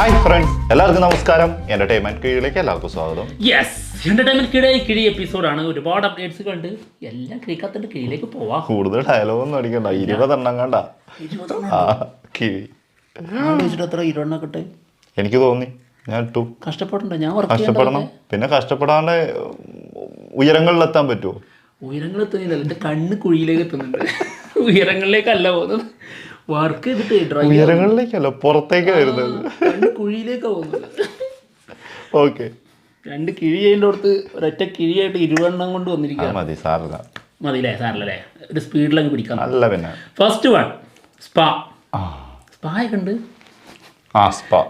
Hi friends എല്ലാവർക്കും നമസ്കാരം. Entertainment കീഴിലേക്ക് എല്ലാവർക്കും സ്വാഗതം. യെസ് എന്റർടൈൻമെന്റ് കിഴി കിഴി എപ്പിസോഡാണ് ഒരുപാട് അപ്ഡേറ്റ്സ് കണ്ട് എല്ലാം കിഴിക്കാത്തന്റെ കീഴിലേക്ക് പോവാം. കൂടുതൽ ഡയലോഗ് ഒന്നും അടിക്കണ്ട. ഇരുപതെണ്ണം കണ്ട. ആ കിഴി ആലോചിച്ചിട്ട് എത്ര? ഇരുവണ്ണ കിട്ടെ എനിക്ക് തോന്നി. ഞാൻ ഇട്ടു. കഷ്ടപ്പെടണ്ട ഞാൻ കഷ്ടപ്പെടണം. പിന്നെ കഷ്ടപ്പെടാണ്ട് ഉയരങ്ങളിലെത്താൻ പറ്റുമോ ഉയരങ്ങൾ എത്തുന്നില്ല. എന്റെ കണ്ണ് കുഴിയിലേക്ക് എത്തുന്നുണ്ട്. ഉയരങ്ങളിലേക്കല്ല പോകുന്നത്. വർക്ക് ചെയ്തിട്ട് ഡ്രൈ ഉയരങ്ങളിലേക്കല്ല പുറത്തേക്ക് വരുന്നത്. കണ്ണ് കുഴിയിലേക്കാണ് പോകുന്നത്. ഓക്കെ. രണ്ട് കിഴി അതിന്റെ അടുത്ത് ഒരൊറ്റ കിഴിയായിട്ട് ഇരുവണ്ണം കൊണ്ട് വന്നിരിക്കുക മതി സാറില്ല മതിയില്ലേ സാറല്ലേ ഒരു സ്പീഡിലങ്ങ് പിടിക്കാം അല്ല പിന്നെ. ഫസ്റ്റ് വൺ സ്പാ ആ. സ്പാ ഒക്കെ ഉണ്ട്. ആ സ്പാ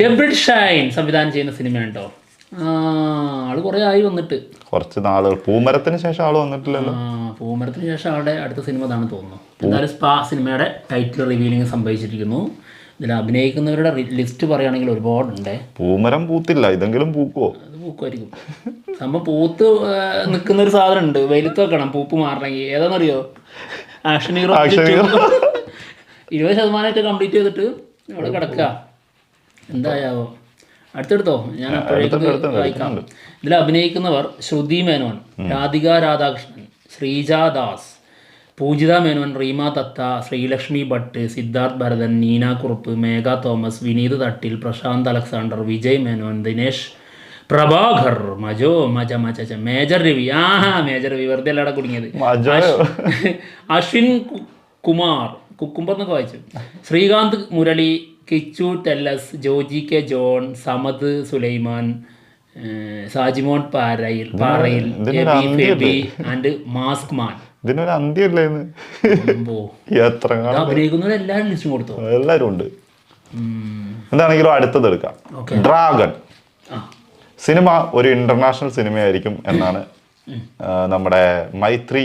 എബ്രിഡ് ഷൈൻ സംവിധാനം ചെയ്യുന്ന സിനിമ ഉണ്ടോ? ആൾ കുറേ ആയി വന്നിട്ട്. കുറച്ച് നാളുകൾ. പൂമരത്തിന് ശേഷം ആൾ വന്നിട്ടില്ലല്ലോ. പൂമരത്തിന് ശേഷം ആളുടെ അടുത്ത സിനിമ ഇതാണ് തോന്നുന്നു. എന്തായാലും സ്പാ സിനിമയുടെ ടൈറ്റിൽ റിവീലിംഗ് സംഭവിച്ചിരിക്കുന്നു. ഇതിൽ അഭിനയിക്കുന്നവരുടെ ലിസ്റ്റ് പറയുകയാണെങ്കിൽ ഒരുപാടുണ്ട്. പൂമരം പൂത്തില്ല. ഇതെങ്കിലും പൂക്കുവോ? അത് പൂക്കുമായിരിക്കും. സംഭവം പൂത്ത് നിൽക്കുന്ന ഒരു സാധനം ഉണ്ട് വെയിലത്ത് വെക്കണം. പൂപ്പ് മാറണമെങ്കിൽ. ഏതാണെന്നറിയോ? Action hero. ഇരുപത് ശതമാനമായിട്ട് കംപ്ലീറ്റ് ചെയ്തിട്ട് അവിടെ കിടക്കുക. എന്തായാവോ അടുത്തെടുത്തോ? ഞാൻ അപ്പോഴേക്കും വായിക്കാം. ഇതിൽ അഭിനയിക്കുന്നവർ ശ്രുതി മേനോൻ രാധിക രാധാകൃഷ്ണൻ ശ്രീജ ദാസ് പൂജിത മേനോൻ റീമ തത്ത ശ്രീലക്ഷ്മി ഭട്ട് സിദ്ധാർത്ഥ് ഭരതൻ നീന കുറുപ്പ് മേഘ തോമസ് വിനീത് തട്ടിൽ പ്രശാന്ത് അലക്സാണ്ടർ വിജയ് മേനോൻ ദിനേശ് പ്രഭാകർ മജോ മജ മജ മേജർ രവി. ആ മേജർ രവി. വെറുതെ അല്ലാടെ കുടുങ്ങിയത്. അശ്വിൻ കുമാർ കുക്കുംബർ എന്നൊക്കെ വായിച്ചു. Srikanth Murali Kichu Tellas Joji K John Samad Sulaiman Sajimon Sajimon Parayil Parayil Febi and mask മാൻ. ഇതിനൊരു അന്ത്യമില്ലായിരുന്നു ഇത് ലിസ്റ്റും കൊടുത്തു? എല്ലാരും ഉണ്ട്. എന്താണെങ്കിലും അടുത്തത് എടുക്കാം. ഡ്രാഗൺ. സിനിമ ഒരു ഇന്റർനാഷണൽ സിനിമയായിരിക്കും എന്നാണ് നമ്മുടെ മൈത്രി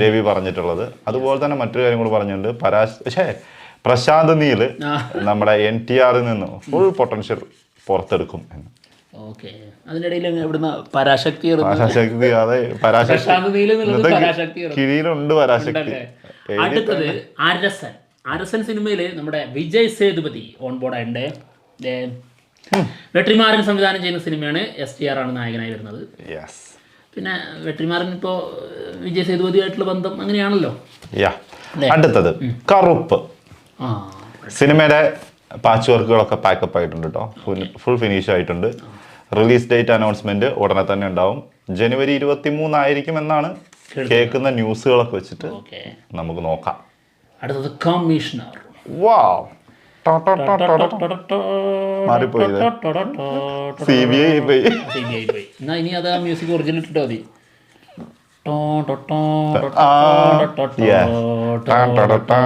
രവി പറഞ്ഞിട്ടുള്ളത്. അതുപോലെ തന്നെ മറ്റൊരു കാര്യം കൂടി പറഞ്ഞിട്ടുണ്ട്. പരാശ് പക്ഷേ പ്രശാന്ത് നീൽ നമ്മുടെ എൻ ടി ആറിൽ നിന്ന് ഫുൾ പൊട്ടൻഷ്യൽ പുറത്തെടുക്കും എന്ന്. പരാശക്തി അതെ പരാശക്തി. പരാശക്തി ഇറങ്ങും. കിഴിയിലുണ്ട് പരാശക്തി. അടുത്തത് അരസൻ. അരസൻ സിനിമയിൽ നമ്മുടെ വിജയ് സേതുപതി ഓൺ ബോർഡ് ആയിട്ടുണ്ട് വെട്രിമാരൻ സംവിധാനം ചെയ്യുന്ന സിനിമയാണ് എസ് ടി ആർ ആണ് നായകനായി വരുന്നത്. പിന്നെ വെട്രിമാരൻ ഇപ്പോ വിജയ് സേതുപതിയായിട്ടുള്ള ബന്ധം അങ്ങനെയാണല്ലോ? അടുത്തത് കറുപ്പ്. സിനിമയുടെ പാച്ച് വർക്കുകളൊക്കെ പാക്കപ്പ് ആയിട്ടുണ്ട് കേട്ടോ ഫുൾ ഫിനിഷ് ആയിട്ടുണ്ട്. റിലീസ് ഡേറ്റ് അനൗൺസ്മെന്റ് ഉടനെ തന്നെ ഉണ്ടാവും. ജനുവരി ഇരുപത്തി മൂന്നായിരിക്കും എന്നാണ് കേൾക്കുന്ന ന്യൂസുകളൊക്കെ വെച്ചിട്ട് നമുക്ക് നോക്കാം. അടുത്തത് കമ്മീഷണർ വാ മാറിപ്പോയി സി ബി ഐ പോയി പോയി എന്നാ ഇനി അത് ആ മ്യൂസിക് ഒറിജിനൽ ഇട്ടിട്ട് മതി. ടോ, ടോ, ടോ, ടോ, ടോ, ടോ, ടോ,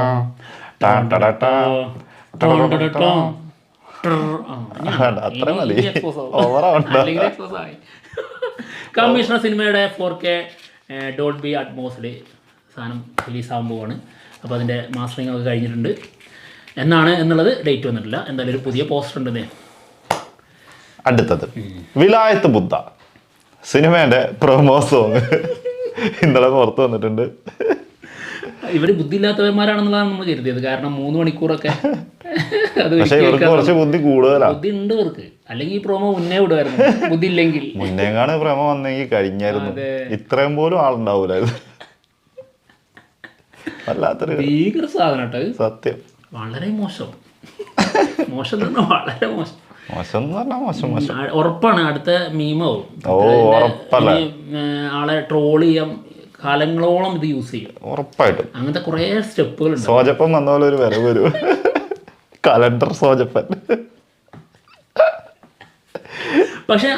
അത്ര മതി. കമ്മീഷണർ സിനിമയുടെ ഫോർ കെ ഡോട്ട് ബി അറ്റ്മോസിൽ സാധനം റിലീസ് ആകാൻ പോവാണ്. അപ്പോൾ അതിന്റെ മാസ്റ്ററിങ് ഒക്കെ കഴിഞ്ഞിട്ടുണ്ട്. എന്നാണ് എന്നുള്ളത് ഡേറ്റ് വന്നിട്ടില്ല. എന്തായാലും ഒരു പുതിയ പോസ്റ്റർ ഉണ്ട്. അടുത്തത്. വിലായത്ത് ബുദ്ധ. സിനിമേന്റെ പ്രൊമോസോ സോങ് ഇന്നലെ പുറത്ത് വന്നിട്ടുണ്ട്. ഇവർ ബുദ്ധിയില്ലാത്തവന്മാരാണെന്നുള്ളതാണ് നമ്മൾ കരുതിയത്. കാരണം മൂന്ന് മണിക്കൂറൊക്കെ അത് കുറച്ച് ബുദ്ധി കൂടുതലാണ് ബുദ്ധി ഉണ്ട് ഇവർക്ക്. അല്ലെങ്കിൽ ഈ പ്രോമോ മുന്നേ വിടുമായിരുന്നു. ബുദ്ധി ഇല്ലെങ്കിൽ മുന്നേങ്ങാണ് പ്രേമ വന്നെങ്കിൽ കഴിഞ്ഞായിരുന്നു. ഇത്രയും പോലും ആളുണ്ടാവൂല ഇത്. വല്ലാത്തൊരു ഭീകര സാധനം കേട്ടോ സത്യം. വളരെ മോശം. മോശം എന്ന് വളരെ മോശം. മോശം എന്ന് പറഞ്ഞാൽ മോശം മോശം. ഉറപ്പാണ് അടുത്ത മീമാവും ഓ ഉറപ്പല്ല? ആളെ ട്രോൾ ചെയ്യാൻ കാലങ്ങളോളം ഇത് യൂസ് ചെയ്യും. ഉറപ്പായിട്ടും. അങ്ങനത്തെ കുറേ സ്റ്റെപ്പുകൾ സോജപ്പൻ വന്ന പോലെ ഒരു വരവ് വരും. കലണ്ടർ സോജപ്പൻ. പക്ഷെ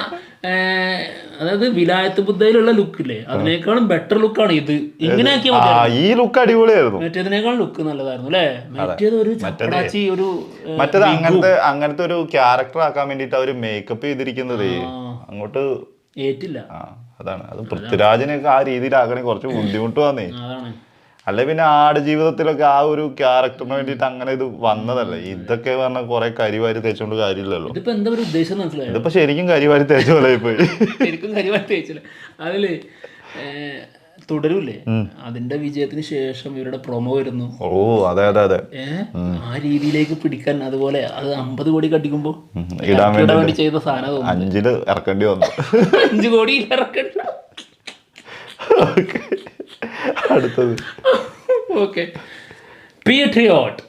അതായത് വിലായത്ത് ബുദ്ധയിലുള്ള ലുക്കില്ലേ അതിനേക്കാളും ബെറ്റർ ലുക്കാണ് ഇത്. ഇങ്ങനെ ആക്കിയാൽ ആ ഈ ലുക്ക് അടിപൊളിയായിരുന്നു. മറ്റേതിനേക്കാൾ ലുക്ക് നല്ലതായിരുന്നു അല്ലേ? മറ്റേത് ഒരു ചപ്പടാച്ചി ഒരു മറ്റേത് അങ്ങനത്തെ അങ്ങനത്തെ ഒരു ക്യാരക്ടർ ആക്കാൻ വേണ്ടിട്ട് അവർ മേക്കപ്പ് ചെയ്തിരിക്കുന്നത്. അങ്ങോട്ട് ഏറ്റില്ല. അതാണ്. അത് പൃഥ്വിരാജിനൊക്കെ ആ രീതിയിലാക്കണേ കുറച്ച് ബുദ്ധിമുട്ട് വന്നേ അല്ലെ പിന്നെ ആട് ജീവിതത്തിലൊക്കെ ആ ഒരു ക്യാരക്ടറിന് വേണ്ടിയിട്ട് അങ്ങനെ ഇത് വന്നതല്ലേ? ഇതൊക്കെ പറഞ്ഞാൽ കുറെ കരിവാരി തേച്ചുകൊണ്ട് കാര്യമില്ലല്ലോ. ഇതിപ്പോ ശരിക്കും കരിവാരി തേച്ച പോലെ പോയി ശരിക്കും കരിവാരി തേച്ചില്ല. അതിൽ തുടരൂലേ? അതിന്റെ വിജയത്തിന് ശേഷം ഇവരുടെ പ്രൊമോ വരുന്നു. ഓ അതെ അതെ അതെ. ആ രീതിയിലേക്ക് പിടിക്കാൻ അതുപോലെ അത് അമ്പത് കോടി കടിക്കുമ്പോ ഉം, ഇടാൻ വേണ്ടി ചെയ്ത സാധനം അഞ്ചിൽ ഇറക്കേണ്ടി വന്നു. അഞ്ചു കോടി ഇറക്കണ്ട. അടുത്തത്. ഓക്കെ. പിയട്രിയോട്ട്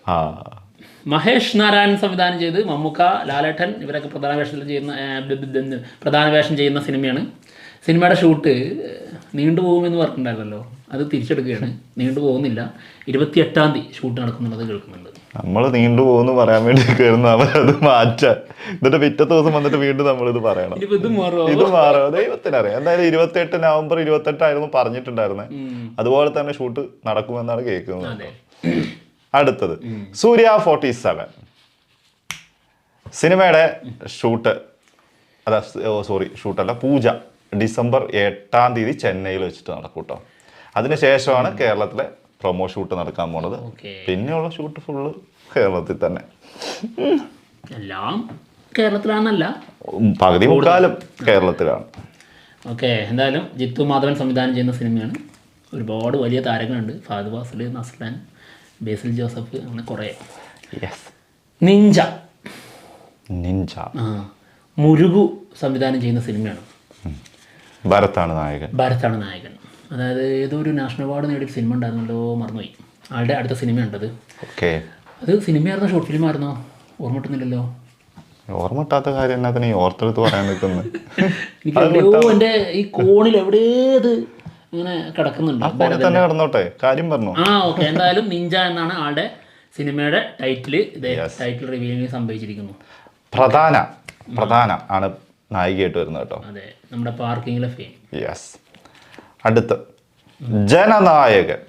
മഹേഷ് നാരായണൻ സംവിധാനം ചെയ്ത് മമ്മൂക്ക ലാലേട്ടൻ ഇവരൊക്കെ പ്രധാന വേഷത്തിൽ ചെയ്യുന്ന പ്രധാന വേഷം ചെയ്യുന്ന സിനിമയാണ്. സിനിമയുടെ ഷൂട്ട് നീണ്ടുപോകുമെന്ന് പറഞ്ഞിട്ടുണ്ടായിരുന്നല്ലോ. അത് തിരിച്ചെടുക്കുകയാണ്. നീണ്ടു പോകുന്നില്ല. ഇരുപത്തി എട്ടാം തീയതി ഷൂട്ട് നടക്കുന്നുള്ളത് കേൾക്കുന്നുണ്ട്. നമ്മൾ നീണ്ടു പോകുന്നു പറയാൻ വേണ്ടി കയറുന്ന അവരത് മാറ്റാൻ. എന്നിട്ട് പിറ്റത്തെ ദിവസം വന്നിട്ട് വീണ്ടും നമ്മൾ ഇത് പറയണം ഇത് മാറും ദൈവത്തിനറിയാം. എന്തായാലും ഇരുപത്തി എട്ട് നവംബർ ഇരുപത്തി എട്ടായിരുന്നു പറഞ്ഞിട്ടുണ്ടായിരുന്നത് അതുപോലെ തന്നെ ഷൂട്ട് നടക്കുമെന്നാണ് കേൾക്കുന്നത്. അടുത്തത്. Suriya forty seven. സിനിമയുടെ ഷൂട്ട്. അതാ സോറി ഷൂട്ടല്ല പൂജ. ഡിസംബർ എട്ടാം തീയതി ചെന്നൈയിൽ വെച്ചിട്ട് നടക്കും കേട്ടോ. അതിനുശേഷമാണ് കേരളത്തിലെ പ്രൊമോ ഷൂട്ട് നടക്കാൻ പോണത്. പിന്നെയുള്ള ഷൂട്ട് ഫുള്ള് കേരളത്തിൽ തന്നെ. എല്ലാം കേരളത്തിലാണല്ല. പകുതി മുക്കാലും കേരളത്തിലാണ്. ഓക്കെ എന്തായാലും ജിത്തു മാധവൻ സംവിധാനം ചെയ്യുന്ന സിനിമയാണ്. ഒരുപാട് വലിയ താരങ്ങളുണ്ട്. ഫഹദ് ഫാസിൽ നസ്ലാൻ ബേസിൽ ജോസഫ് അങ്ങനെ കുറേ. നിഞ്ച. നിഞ്ച. മുരുകു സംവിധാനം ചെയ്യുന്ന സിനിമയാണ്. ഭരത്താണ് നായകൻ. ഭരത്താണ് നായകൻ. അതായത് ഏതോ ഒരു നാഷണൽ അവാർഡ് നേടിയ സിനിമ ഉണ്ടായിരുന്നല്ലോ മറന്നുപോയി. ആളുടെ അടുത്ത സിനിമ ഉണ്ടത് ഓക്കെ. അത് സിനിമയായിരുന്നോ ഷോർട്ട് ഫിലിം ആയിരുന്നോ ഓർമ്മ കിട്ടുന്നില്ലല്ലോ ഓർമ്മ കിട്ടാത്ത കാര്യം എന്നാത്തിന് ഈ ഓർത്തെടുത്ത് പറയാൻ നിൽക്കുന്നത് എനിക്ക് എന്റെ ഈ കോണിൽ എവിടെയത് ഇങ്ങനെ കിടക്കുന്നുണ്ട് തന്നെ കിടന്നോട്ടെ. കാര്യം പറഞ്ഞു. ആ ഓക്കെ. എന്തായാലും നിഞ്ച എന്നാണ് ആളുടെ സിനിമയുടെ ടൈറ്റിൽ ടൈറ്റിൽ റിവ്യൂവിൽ സംഭവിച്ചിരിക്കുന്നു. പ്രധാന പ്രധാന ആണ് നായികയായിട്ട് വരുന്നത് കേട്ടോ. നമ്മുടെ പാർക്കിംഗിലെ ഫെയിം യെസ് അടുത്ത ജനനായകൻ.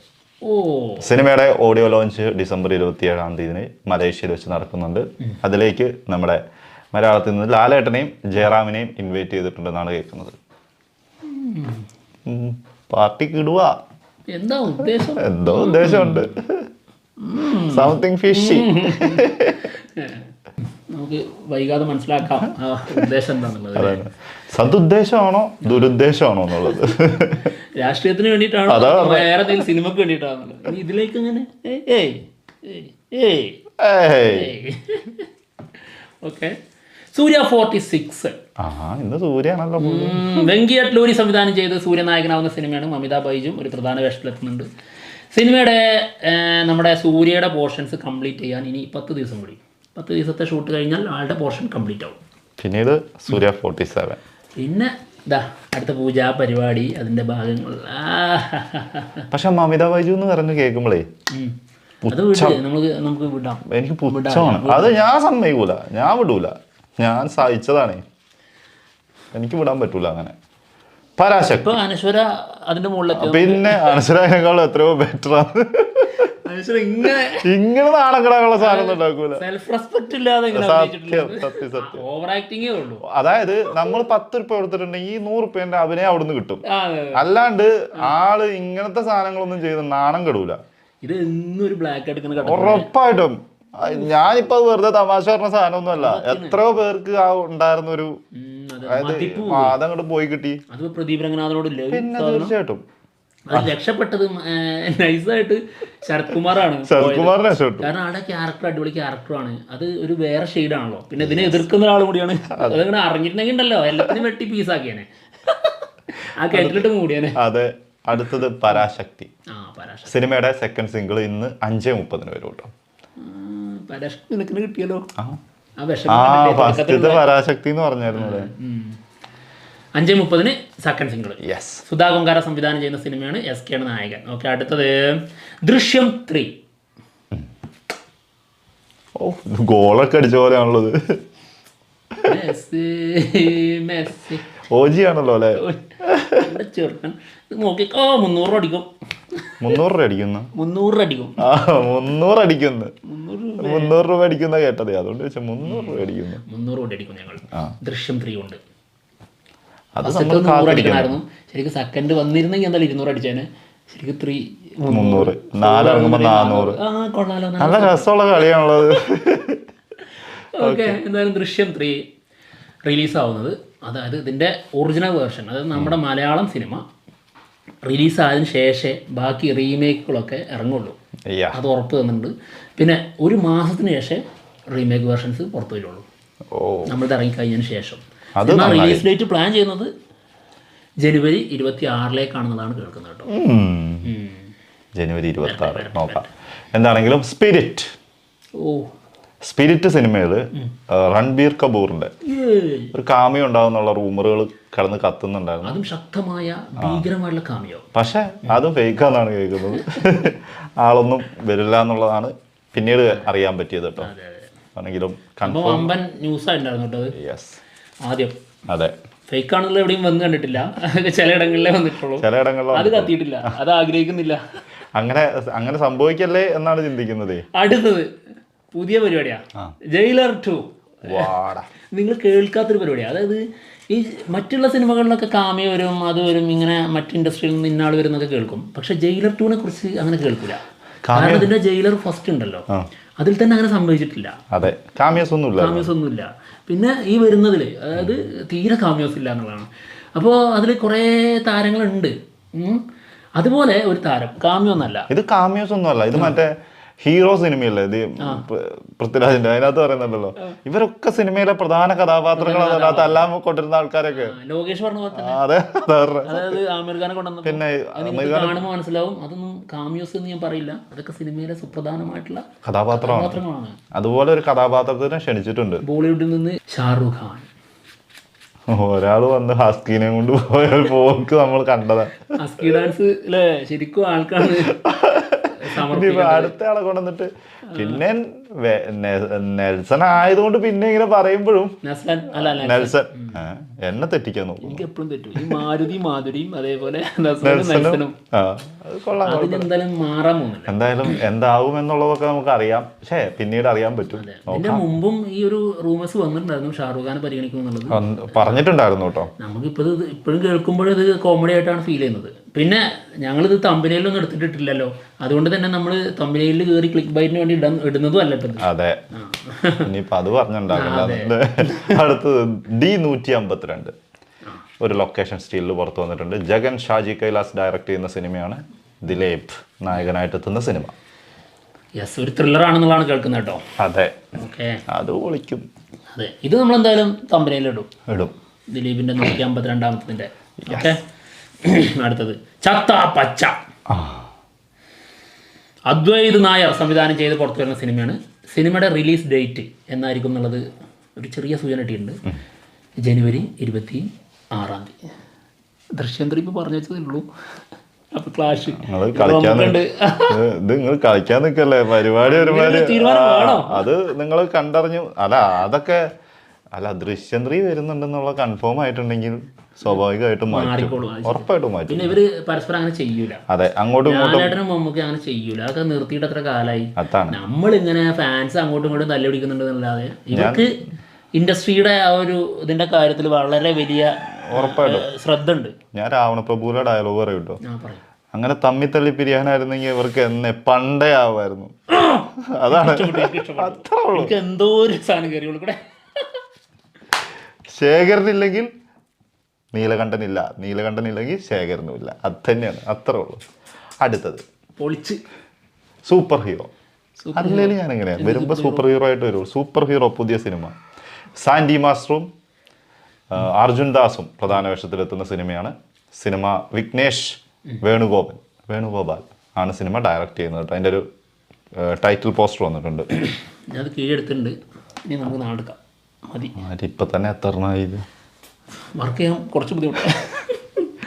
സിനിമയുടെ ഓഡിയോ ലോഞ്ച് ഡിസംബർ ഇരുപത്തി ഏഴാം തീയതി മലേഷ്യയിൽ വെച്ച് നടക്കുന്നുണ്ട്. അതിലേക്ക് നമ്മുടെ മലയാളത്തിൽ നിന്ന് ലാലേട്ടനെയും ജയറാമിനെയും ഇൻവൈറ്റ് ചെയ്തിട്ടുണ്ടെന്നാണ് കേൾക്കുന്നത്. പാർട്ടിക്ക് ഇടുക എന്താ ഉദ്ദേശം? എന്തോ ഉദ്ദേശമുണ്ട്. സംതിങ് ഫിഷി നമുക്ക് വൈകാതെ മനസ്സിലാക്കാം. ഉദ്ദേശം എന്താണെന്നുള്ളത് സതുദ്ദേശമാണോ ദുരുദ്ദേശമാണോ എന്നുള്ളത്? രാഷ്ട്രീയത്തിന് വേണ്ടിയിട്ടാണോ? അതാ വേറെ എന്തെങ്കിലും സിനിമക്ക് വേണ്ടിയിട്ടാണോ ഇനി ഇതിലേക്ക് അങ്ങനെ okay. Suriya forty six. സൂര്യാണല്ലോ Venky Atluri സംവിധാനം ചെയ്ത് സൂര്യനായകനാവുന്ന സിനിമയാണ്. മമിത ബൈജും ഒരു പ്രധാന വേഷത്തിലെത്തുന്നുണ്ട്. സിനിമയുടെ നമ്മുടെ സൂര്യയുടെ പോർഷൻസ് കംപ്ലീറ്റ് ചെയ്യാൻ ഇനി പത്ത് ദിവസം കൂടി. പത്ത് ദിവസത്തെ ഷൂട്ട് കഴിഞ്ഞാൽ ആളുടെ പോർഷൻ കംപ്ലീറ്റ് ആവും. പിന്നീട് സൂര്യ ഫോർട്ടി സെവൻ പിന്നെ ഇതാ അടുത്ത പൂജാ പരിപാടി അതിന്റെ ഭാഗങ്ങൾ. പക്ഷെ മമിത ബൈജു എന്ന് പറഞ്ഞു കേൾക്കുമ്പോഴേ അത് വിട് നമുക്ക് നമുക്ക് വിടാം. എനിക്ക് പുച്ഛമാണ്. അത് ഞാൻ സമ്മതിക്കൂല. ഞാൻ വിടൂല. ഞാൻ സഹിച്ചതാണേ. എനിക്ക് വിടാൻ പറ്റൂല അങ്ങനെ. പരാശക്തി. അനശ്വര അതിന്റെ മുകളിലെത്തി പിന്നെ അനശ്വരേക്കാളും എത്രയോ ബെറ്റർ ആണ്. അനശ്വര ഇങ്ങനെ നാണക്കടാനുള്ള സാധനം ഉണ്ടാക്കൂല. സെൽഫ് റെസ്പെക്ട് ഇല്ലാതെ ഇങ്ങനെ സത്യം സത്യം സത്യം. ഓവർ ആക്ടിങ്ങേ ഉള്ളൂ. അതായത് നമ്മൾ പത്ത് രൂപ കൊടുത്തിട്ടുണ്ടെങ്കിൽ ഈ നൂറ് റുപ്യന്റെ അഭിനയം അവിടുന്ന് കിട്ടും. അല്ലാണ്ട് ആൾ ഇങ്ങനത്തെ സാധനങ്ങളൊന്നും ചെയ്ത് നാണം കെടൂല. ഇത് ബ്ലാക്ക് എടുക്കുന്ന ഉറപ്പായിട്ടും. ഞാനിപ്പോ വെറുതെ തമാശ പറഞ്ഞ സാധനമൊന്നുമല്ല. എത്രയോ പേർക്ക് ആ ഉണ്ടായിരുന്ന ഒരു അതങ്ങോട്ട് പോയി കിട്ടി. അത് പ്രദീപ് രംഗനാഥനോട് പിന്നെ തീർച്ചയായിട്ടും. രക്ഷപ്പെട്ടത് നൈസായിട്ട് ശരത് കുമാറാണ് ശരത്കുമാറിനെ കാരണം ആളുടെ ക്യാരക്ടർ അടിപൊളി ക്യാരക്ടറാണ് അത് ഒരു വേറെ ഷെയ്ഡാണല്ലോ. പിന്നെ ഇതിനെ എതിർക്കുന്ന ഒരാളും കൂടിയാണ്. അതങ്ങനെ അറിഞ്ഞിട്ടുണ്ടെങ്കിൽ ഉണ്ടല്ലോ എല്ലാത്തിനും വെട്ടി പീസാക്കിയാനെ. ആ കേട്ടിട്ട് കൂടിയാണ് അതെ അടുത്തത് പരാശക്തി. സിനിമയുടെ സെക്കൻഡ് സിംഗിൾ ഇന്ന് അഞ്ചേ മുപ്പതിന് വരും കേട്ടോ. പരാശക്തി നിനക്കിന് കിട്ടിയല്ലോ. ആ. ഫസ്റ്റത്തെ പരാശക്തി എന്ന് പറഞ്ഞായിരുന്നു അഞ്ചേ മുപ്പതിന് second single yes Sudha Kongara സംവിധാനം ചെയ്യുന്ന സിനിമയാണ് എസ് കെ ആണ് നായകൻ. ഓക്കെ അടുത്തത് ദൃശ്യം ത്രീ. ഓ ഗോളൊക്കെ അടിച്ച പോലെയാണുള്ളത് ഓജി ആണല്ലോ അല്ലെ? ചെറുക്കൻ. ഇത് നോക്കിക്കോ മുന്നൂറ് രൂപ അടിക്കും. മുന്നൂറ് രൂപ അടിക്കുന്ന. മുന്നൂറ് അടിക്കും. ആ മുന്നൂറ് അടിക്കുന്നു. മുന്നൂറ് രൂപ. അടിക്കുന്ന കേട്ടതേ അതുകൊണ്ട് വെച്ചാൽ മുന്നൂറ് രൂപ അടിക്കുന്നു. മുന്നൂറ് രൂപ അടിക്കും ഞങ്ങൾ. ദൃശ്യം ത്രീ ഉണ്ട്. അത് നമ്മൾ നൂറ് ശരിക്കും സെക്കൻഡ് വന്നിരുന്നെങ്കിൽ എന്തായാലും ഇരുന്നൂറ് അടിച്ചേനെ? ശരിക്കും ത്രീ മുന്നൂറ്. നാലിറങ്ങുമ്പോ നാനൂറ് ആ കൊള്ളാലോ നല്ല രസമുള്ള കളിയാണുള്ളത്. ഓക്കെ എന്തായാലും ദൃശ്യം ത്രീ റിലീസാവുന്നത് അതായത് ഇതിന്റെ ഒറിജിനൽ വേർഷൻ അതായത് നമ്മുടെ മലയാളം സിനിമ റിലീസ് ആയതിനു ശേഷമേ ബാക്കി റീമേക്കുകളൊക്കെ ഇറങ്ങുള്ളൂ. അത് ഉറപ്പ് തന്നിട്ടുണ്ട്. പിന്നെ ഒരു മാസത്തിന് ശേഷം റീമേക്ക് വേർഷൻസ് പുറത്തു വരുള്ളൂ ഓ. നമ്മളിത് ഇറങ്ങിക്കഴിഞ്ഞതിന് ശേഷം. അത് റിലീസ് ഡേറ്റ് പ്ലാൻ ചെയ്യുന്നത് ജനുവരി ഇരുപത്തി ആറിലേക്കാണെന്നതാണ് കേൾക്കുന്നത് കേട്ടോ. ജനുവരി ഇരുപത്തി ആറ് നോക്കാം. എന്താണെങ്കിലും സ്പിരിറ്റ് ഓ. സ്പിരിറ്റ് സിനിമയിൽ രൺബീർ കപൂറിന്റെ ഒരു കാമിയോ ഉണ്ടാവുന്നുള്ള റൂമറുകൾ കടന്ന് കത്തുന്നുണ്ടായിരുന്നു. അതും ശക്തമായ ഭീകരമായിട്ടുള്ള കാമിയോ പക്ഷെ അതും ഫേക്കാന്നാണ് കേൾക്കുന്നത്. ആളൊന്നും വരില്ല എന്നുള്ളതാണ് പിന്നീട് അറിയാൻ പറ്റിയത് കേട്ടോ. ആണെങ്കിലും വമ്പൻ ന്യൂസ് യെസ് ആദ്യം. അതെ. ഫേക്ക് ആണെന്നുള്ള എവിടെയും വന്ന് കണ്ടിട്ടില്ല. ചില ചിലയിടങ്ങളിലേ വന്നിട്ടുള്ളൂ. ചിലയിടങ്ങളിലോ അത് കത്തിയിട്ടില്ല. അത് ആഗ്രഹിക്കുന്നില്ല. അങ്ങനെ അങ്ങനെ സംഭവിക്കല്ലേ എന്നാണ് ചിന്തിക്കുന്നത്. അടുത്തത്. പുതിയ പരിപാടിയാ. ജയിലർ ടു നിങ്ങൾ കേൾക്കാത്തൊരു പരിപാടിയാണ് അതായത് ഈ മറ്റുള്ള സിനിമകളിലൊക്കെ കാമ്യ വരും അത് വരും ഇങ്ങനെ മറ്റു ഇൻഡസ്ട്രിയിൽ നിന്ന് ഇന്നാൾ വരുന്നൊക്കെ കേൾക്കും. പക്ഷെ ജയിലർ ടുവിനെ കുറിച്ച് അങ്ങനെ കേൾക്കില്ല കാരണം ഇതിന്റെ ജയിലർ ഫസ്റ്റ് ഉണ്ടല്ലോ. അതിൽ തന്നെ അങ്ങനെ സംഭവിച്ചിട്ടില്ല. അതെ. കാമിയസ് ഒന്നുമില്ല കാമ്യോസ് ഒന്നുമില്ല പിന്നെ ഈ വരുന്നതിൽ അതായത് തീരെ കാമ്യോസ് ഇല്ല എന്നുള്ളതാണ്. അപ്പോൾ അതിൽ കുറേ താരങ്ങളുണ്ട്. അതുപോലെ ഒരു താരം കാമ്യോ എന്നല്ല. ഇത് കാമിയോസ് ഒന്നും അല്ല ഇത് മറ്റേ ഹീറോ സിനിമയല്ലേ? ഇത് പൃഥ്വിരാജിന്റെ. അതിനകത്ത് പറയുന്നുണ്ടല്ലോ. ഇവരൊക്കെ സിനിമയിലെ പ്രധാന കഥാപാത്രങ്ങളാണ് അതിനകത്ത് എല്ലാം കൊണ്ടിരുന്ന ആൾക്കാരൊക്കെ. ലോകേഷ് പറഞ്ഞ പോലെ അതെ അതായത് ആമിർ ഖാനെ പിന്നെ കാണുമ്പോൾ മനസ്സിലാവും. അതൊന്നും കാമ്യോസ് എന്ന് ഞാൻ പറയില്ല. അതൊക്കെ സിനിമയിലെ സുപ്രധാനമായിട്ടുള്ള കഥാപാത്രമാണ്. അതുപോലെ ഒരു കഥാപാത്രത്തിനെ ക്ഷണിച്ചിട്ടുണ്ട്. ബോളിവുഡിൽ നിന്ന് ഷാറുഖ് ഖാൻ. ഒരാൾ വന്ന് ഹസ്കീനെ കൊണ്ട് പോയ പോക്ക് നമ്മൾ കണ്ടതാ. ഹസ്കി ഡാൻസ് ശരിക്കും ആൾക്കാണ് സമർപ്പിക്കുന്നത് അടുത്ത ആളെ കൊണ്ടുവന്നിട്ട് പിന്നെ നെൽസൺ ആയതുകൊണ്ട് പിന്നെ ഇങ്ങനെ പറയുമ്പോഴും നെൽസൺ എന്നെ തെറ്റിക്കാൻ നോക്കും എനിക്ക് എപ്പോഴും തെറ്റും. ഈ മാരുതി മാധുരിയും അതേപോലെ എന്തായാലും എന്താവും എന്നുള്ളതൊക്കെ നമുക്ക് അറിയാം. പക്ഷേ പിന്നീട് അറിയാൻ പറ്റും. ഇതിന്റെ മുമ്പും ഈ ഒരു റൂമേഴ്സ് വന്നിട്ടുണ്ടായിരുന്നു ഷാറുഖ് ഖാനെ പരിഗണിക്കുന്നുള്ളത് പറഞ്ഞിട്ടുണ്ടായിരുന്നു കേട്ടോ. നമുക്ക് ഇപ്പോഴും കേൾക്കുമ്പോഴും ഇത് കോമഡി ആയിട്ടാണ് ഫീൽ ചെയ്യുന്നത്. പിന്നെ ഞങ്ങളിത് തമ്പനയിലൊന്നും എടുത്തിട്ടിട്ടില്ലല്ലോ. അതുകൊണ്ട് തന്നെ നമ്മൾ തമ്പനയിൽ കയറി ക്ലിക്ക് ബൈറ്റിന് വേണ്ടി ഇടാൻ ഇടുന്നതും അല്ല അതെ. ഇനിയിപ്പോൾ അത് പറഞ്ഞിട്ടുണ്ടാകില്ല അടുത്തത് ഡി നൂറ്റി അമ്പത്തിരണ്ട് ഒരു ലൊക്കേഷൻ സ്റ്റീലിൽ പുറത്തു വന്നിട്ടുണ്ട്. ജഗൻ ഷാജി കൈലാസ് ഡയറക്റ്റ് ചെയ്യുന്ന സിനിമയാണ്. ദിലേപ് നായകനായിട്ട് എത്തുന്ന സിനിമ. യെസ് ഒരു ത്രില്ലർ ആണെന്നുള്ളതാണ് കേൾക്കുന്നത് കേട്ടോ. അതെ. ഓക്കെ അത് ഒളിക്കും അതെ. ഇത് നമ്മൾ എന്തായാലും തമ്പനയിൽ ഇടും. ഇടും. ദിലീപിന്റെ നൂറ്റി അമ്പത്തിരണ്ടാമത്തിന്റെ ഓക്കെ അടുത്തത്. ചത്ത പച്ച. അദ്വൈത് നായർ സംവിധാനം ചെയ്ത് പുറത്തു വരുന്ന സിനിമയാണ്. സിനിമയുടെ റിലീസ് ഡേറ്റ് എന്നായിരിക്കും എന്നുള്ളത് ഒരു ചെറിയ സൂചന കിട്ടിയിട്ടുണ്ട് ജനുവരി ഇരുപത്തി ആറാം തീയതി. ദൃശ്യം ത്രീ ഇപ്പോൾ പറഞ്ഞു വെച്ചതേ ഉള്ളൂ അപ്പോൾ ക്ലാഷ്. ഇത് നിങ്ങൾ കളിക്കാൻ നിൽക്കല്ലേ പരിപാടി ഒരുപാട് അത് നിങ്ങൾ കണ്ടറിഞ്ഞു. അല്ല അതൊക്കെ അല്ല ദൃശ്യം ത്രീ വരുന്നുണ്ടെന്നുള്ള കൺഫേം ആയിട്ടുണ്ടെങ്കിൽ സ്വാഭാവികമായിട്ടും മാറിക്കോളും അത് ശരി. ഉറപ്പായിട്ടും മാറ്റും. പിന്നെ ഇവർ പരസ്പരം അങ്ങനെ ചെയ്യൂല. അതെ അങ്ങോട്ടും ഇങ്ങോട്ടും. ലാലേട്ടനും മമ്മൂക്ക് അങ്ങനെ ചെയ്യൂല. അതൊക്കെ നിർത്തിയിട്ട് എത്ര കാലായി. അതാണ്. നമ്മൾ ഇങ്ങനെ ഫാൻസ് അങ്ങോട്ടും ഇങ്ങോട്ടും എന്നല്ലാതെ ഇവർക്ക് ഇൻഡസ്ട്രിയുടെ ആ ഒരു ഇതിന്റെ കാര്യത്തിൽ വളരെ വലിയ ഉറപ്പായിട്ടും. ഏഹ്, ശ്രദ്ധ ഉണ്ട് ഞാൻ രാവണപ്രഭുവിലെ ഡയലോഗ് പറയും കേട്ടോ. ഞാൻ പറയും. അങ്ങനെ തമ്മി തള്ളി പിരിയാനായിരുന്നെങ്കിൽ ഇവർക്ക് എന്നെ പണ്ടേ ആവുമായിരുന്നു. അതാണ്. അത്ര ഉള്ളൂ. എനിക്ക് എന്തോ ഒരു സാധനം കയറി കൂടെ ശേഖരനില്ലെങ്കിൽ നീലകണ്ഠനില്ല. നീലകണ്ഠനില്ലെങ്കിൽ ശേഖരനുമില്ല. അത് തന്നെയാണ്. അത്രേ ഉള്ളൂ. അടുത്തത്. പൊളിച്ച്. സൂപ്പർ ഹീറോ അല്ലെങ്കിൽ ഞാൻ എങ്ങനെയാണ് വരുമ്പോൾ സൂപ്പർ ഹീറോ ആയിട്ട് വരും സൂപ്പർ ഹീറോ പുതിയ സിനിമ. സാൻഡി മാസ്റ്ററും അർജുൻ ദാസും പ്രധാന വേഷത്തിലെത്തുന്ന സിനിമയാണ്. സിനിമ വിഘ്നേഷ് വേണുഗോപൻ വേണുഗോപാൽ ആണ് സിനിമ ഡയറക്റ്റ് ചെയ്യുന്നത് അതിന്റെ ഒരു ടൈറ്റിൽ പോസ്റ്റർ വന്നിട്ടുണ്ട്. ഞാൻ കീഴെടുത്തിട്ടുണ്ട്. ഇനി നമുക്ക് നാടെടുക്കാം മതി. ഇപ്പം തന്നെ എത്ര ഇത്? വർക്ക് ചെയ്യാൻ കുറച്ച് ബുദ്ധിമുട്ടാണ്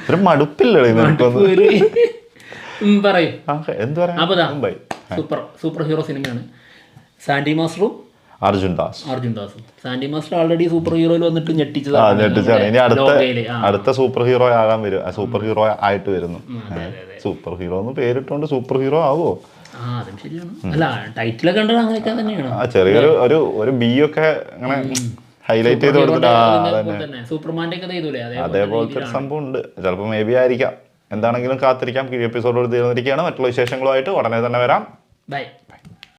ഒരു മടുപ്പില്ലേ പറയും. അപ്പോൾ സൂപ്പർ സൂപ്പർ ഹീറോ സിനിമയാണ്. Sandy മാസ്റ്ററും Arjun Das. Arjun Das. Sandy master already super ഹീറോയിൽ വന്നിട്ട് ഞെട്ടിച്ചതാണ്. അടുത്ത അടുത്ത സൂപ്പർ ഹീറോ ആകാൻ വരും. സൂപ്പർ ഹീറോ ആയിട്ട് വരുന്നു. സൂപ്പർ ഹീറോ എന്ന് പേരിട്ടുകൊണ്ട് സൂപ്പർ ഹീറോ ആവോ ചെറിയൊരു ഒരു ഒരു ബി ഒക്കെ അങ്ങനെ ഹൈലൈറ്റ് ചെയ്ത് കൊടുത്തിട്ട് അതേപോലത്തെ ഒരു സംഭവം ഉണ്ട് ചിലപ്പോൾ മേ ബി ആയിരിക്കാം. എന്താണെങ്കിലും കാത്തിരിക്കാം. കീഴ് എപ്പിസോഡോട് തീർന്നിരിക്കുകയാണ്. മറ്റുള്ള വിശേഷങ്ങളുമായിട്ട് ഉടനെ തന്നെ വരാം. ബൈ